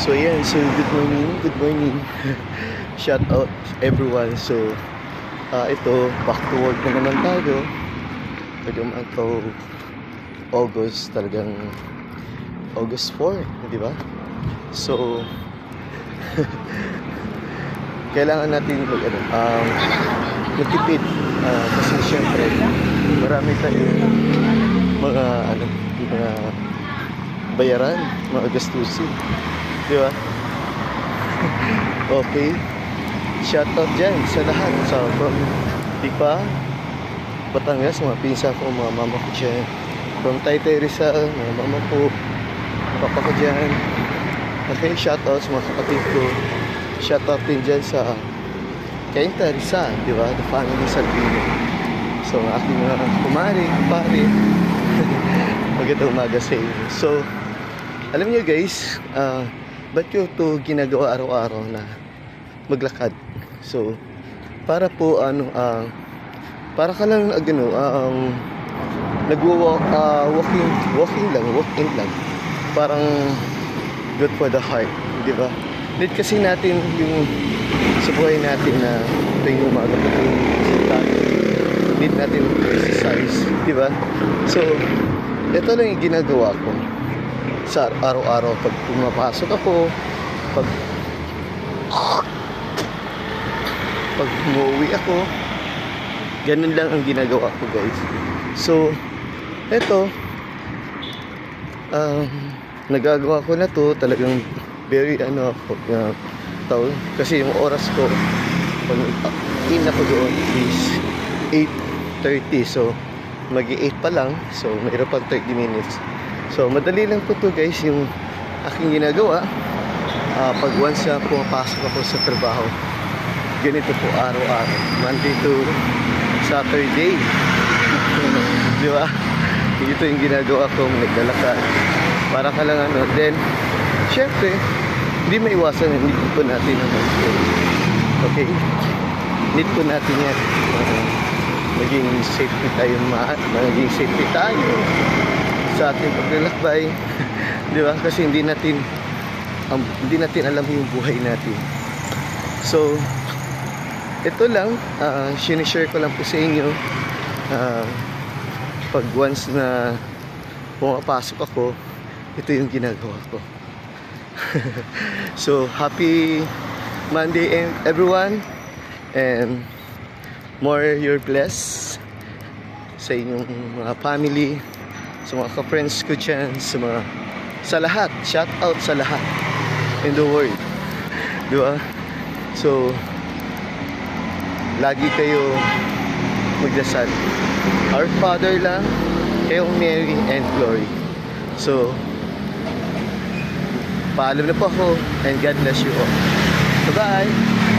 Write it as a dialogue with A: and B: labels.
A: So yan, so good morning, good morning. Shout out everyone. So ah ito, back to work na naman tayo. Month of August, talagang August 4, di ba? So kailangan natin mag ano, um, magtipid Ah, kasi syempre marami tayong mga ano, mga bayaran, mga gastusin. Di ba? okay. Shoutout dyan sa lahat. Sa from Lipa, Batangas, mga pinsa ko, mga mama ko dyan. From Taytay Rizal, mga mama ko, papa ko dyan. Okay, shoutout sa mga kapatid ko. Shoutout din dyan sa Kainta Rizal, di ba? The family Salvino. So, ang aking mga kumari, kumpare. Magandang umaga sa inyo. So, alam niyo guys, ah, ba't ko ito ginagawa araw-araw na maglakad? So, para po ano, ah, para ka lang ano, um, nagwo-walk, ah, walking, walking lang, walk-in lang. Parang good for the heart, di ba? Need kasi natin yung sa buhay natin na tuwing umaga tuwing. Need natin exercise, di ba? So, ito lang yung ginagawa ko sa araw-araw pag pumapasok ako, pag pag umuwi ako, ganun lang ang ginagawa ko guys. So, eto, um, nagagawa ko na to talagang very ano ako tao kasi yung oras ko pag in ako doon is 8.30 so magi 8 pa lang. So mayroon pang 30 minutes so madali lang po to guys yung aking ginagawa. Ah, pag once na pumapasok ako sa trabaho ganito po araw-araw. Monday to Saturday. Di ba? Ito yung ginagawa ko naglalakad. Para ka lang ano. Then syempre hindi maiwasan yung need po natin naman okay? Need po natin yan. Uh, maging safety tayo ma maging safety tayo sa ating paglalakbay. Di ba? Kasi hindi natin um, hindi natin alam yung buhay natin. So ito lang. Uh, sinishare ko lang po sa inyo. Ah, pag once na pumapasok ako ito yung ginagawa ko. So happy Monday everyone. And more you're blessed sa inyong mga family sa mga ka-friends ko dyan sa mga sa lahat. Shout out sa lahat in the world. Di ba? So lagi kayo magdasal. Our father lang kayong Mary and Glory. So paalam na po ako and God bless you all. Bye bye